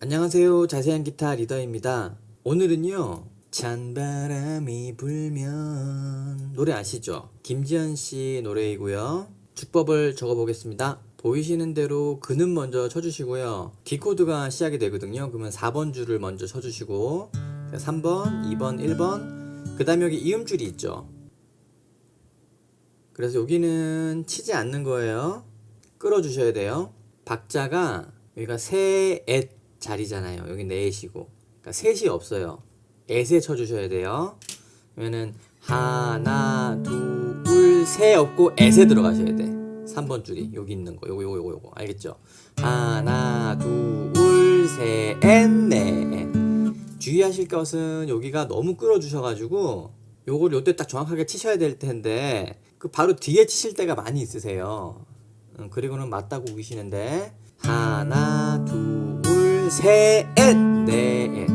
안녕하세요. 자세한 기타 리더입니다. 오늘은요. 찬바람이 불면 노래 아시죠? 김지현 씨 노래이고요. 주법을 적어 보겠습니다. 보이시는 대로 근음 먼저 쳐주시고요. D 코드가 시작이 되거든요. 그러면 4번 줄을 먼저 쳐주시고 3번, 2번, 1번 그 다음에 여기 이음줄이 있죠. 그래서 여기는 치지 않는 거예요. 끌어주셔야 돼요. 박자가 여기가 세, 엣 자리잖아요. 여기 넷이고. 그러니까 셋이 없어요. 엣에 쳐주셔야 돼요. 그러면은 하나, 둘, 셋 없고 엣에 들어가셔야 돼. 3번 줄이 여기 있는 거. 요거, 요거, 요거, 요거. 알겠죠? 하나, 둘, 셋, 넷. 주의하실 것은 여기가 너무 끌어주셔가지고 요걸 요때 딱 정확하게 치셔야 될 텐데 그 바로 뒤에 치실 때가 많이 있으세요. 음, 그리고는 맞다고 우기시는데 하나 둘셋넷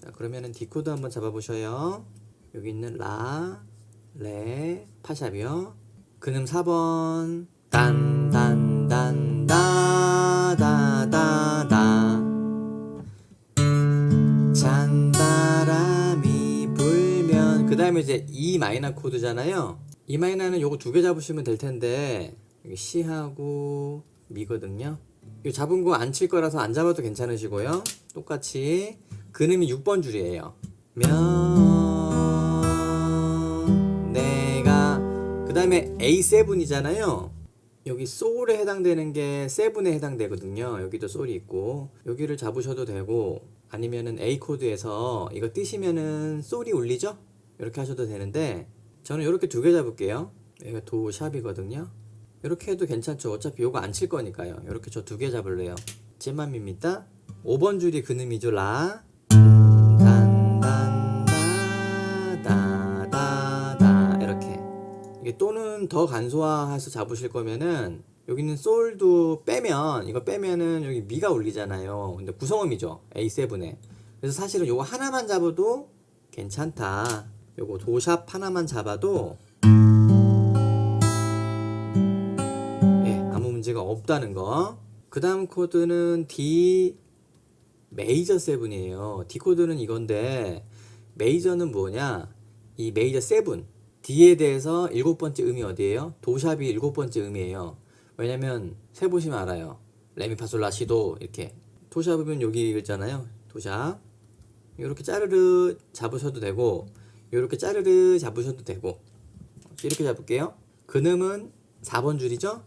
자, 그러면은 D 코드 한번 잡아보셔요. 여기 있는 라, 레, 파샵이요. 근음 4번. 딴딴딴다다 다 다. 잔바람이 불면 그 다음에 이제 E 마이너 코드잖아요. E 마이너는 요거 두 개 잡으시면 될 텐데 여기 C하고 미거든요 잡은 거 안 칠 거라서 안 잡아도 괜찮으시고요 똑같이 근음이 6번 줄이에요 면 내가 그 다음에 A7이잖아요 여기 소울에 해당되는 게 세븐에 해당되거든요. 여기도 소울이 있고 여기를 잡으셔도 되고 아니면은 A 코드에서 이거 뜨시면은 소울이 울리죠? 이렇게 하셔도 되는데 저는 이렇게 두 개 잡을게요. 여기가 도 샵이거든요. 이렇게 해도 괜찮죠. 어차피 요거 안 칠 거니까요. 이렇게 저 두 개 잡을래요. 제 맘입니다. 5번 줄이 근음이죠. 라. 이렇게 이게 또는 더 간소화해서 잡으실 거면은 여기는 솔도 빼면 이거 빼면은 여기 미가 울리잖아요. 근데 구성음이죠. A7에. 그래서 사실은 요거 하나만 잡아도 괜찮다. 요거 도샵 하나만 잡아도 문제가 없다는 거. 그 다음 코드는 D 메이저 7이에요. D 코드는 이건데 메이저는 뭐냐? 이 메이저 7 D에 대해서 일곱 번째 음이 어디예요? 도샵이 일곱 번째 음이에요. 왜냐면 세 보시면 알아요. 레미파솔라시도 이렇게 도샵이면 여기 있잖아요. 도샵 이렇게 짜르르 잡으셔도 되고 이렇게 짜르르 잡으셔도 되고 이렇게 잡을게요. 근음은 4번 줄이죠?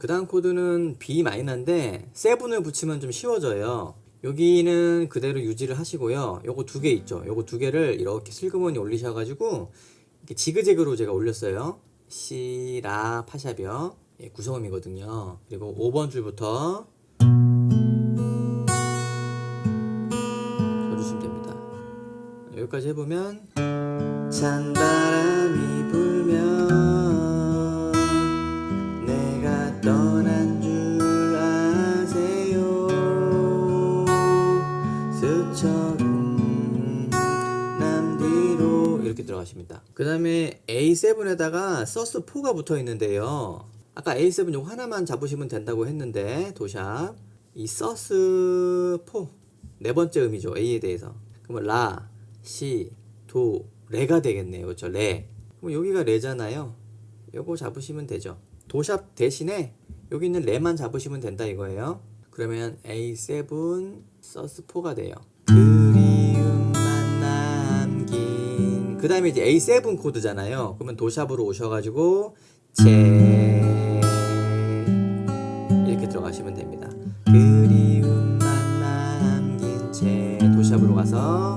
그 다음 코드는 B 마이너인데 세븐을 붙이면 좀 쉬워져요. 여기는 그대로 유지를 하시고요. 요거 두 개 있죠. 요거 두 개를 이렇게 슬그머니 올리셔가지고 이렇게 지그재그로 제가 올렸어요. C, 라, 파샵이요. 예, 구성음이거든요. 그리고 5번 줄부터 쳐주시면 됩니다. 여기까지 해보면 찬바람이 그 다음에 A7에다가 서스 4가 붙어 있는데요. 아까 A7 요거 하나만 잡으시면 된다고 했는데 도샵. 이 서스 4 네 번째 음이죠 A에 대해서. 그러면 라, 시, 도, 레가 되겠네요. 그렇죠? 레. 그럼 여기가 레잖아요. 요거 잡으시면 되죠. 도샵 대신에 여기 있는 레만 잡으시면 된다 이거예요. 그러면 A7 서스 4가 돼요. 그 그 다음에 이제 A7 코드잖아요 그러면 도샵으로 오셔가지고 제 이렇게 들어가시면 됩니다 그리움만 남긴 제 도샵으로 가서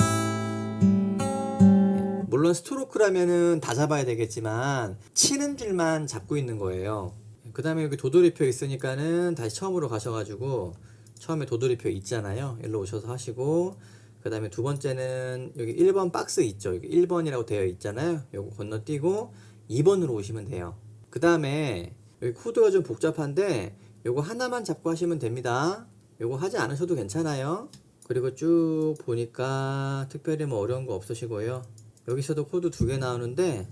물론 스트로크라면은 다 잡아야 되겠지만 치는 줄만 잡고 있는 거예요. 그 다음에 여기 도돌이표 있으니까는 다시 처음으로 가셔가지고 처음에 도돌이표 있잖아요. 일로 오셔서 하시고 그 다음에 두 번째는 여기 1번 박스 있죠. 여기 1번이라고 되어 있잖아요. 요거 건너뛰고 2번으로 오시면 돼요. 그 다음에 여기 코드가 좀 복잡한데 요거 하나만 잡고 하시면 됩니다. 요거 하지 않으셔도 괜찮아요. 그리고 쭉 보니까 특별히 뭐 어려운 거 없으시고요. 여기서도 코드 두 개 나오는데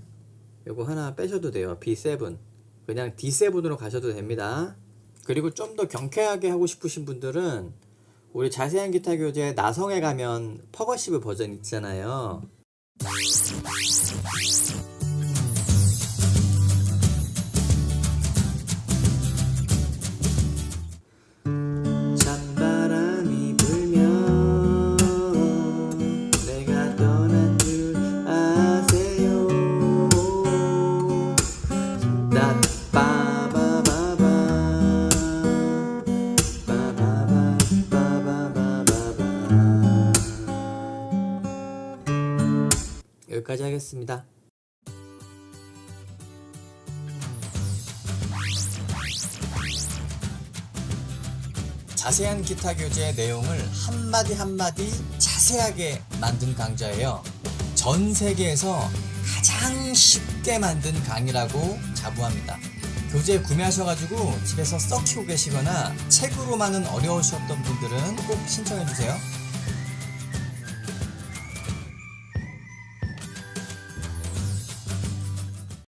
요거 하나 빼셔도 돼요. B7. 그 그냥 D7으로 가셔도 됩니다. 그리고 좀 더 경쾌하게 하고 싶으신 분들은 우리 자세한 기타 교재 나성에 가면 퍼거시브 버전 있잖아요. 여기까지 하겠습니다. 자세한 기타 교재의 내용을 한마디 한마디 자세하게 만든 강좌예요. 전 세계에서 가장 쉽게 만든 강의라고 자부합니다. 교재 구매하셔가지고 집에서 썩히고 계시거나 책으로만은 어려우셨던 분들은 꼭 신청해주세요.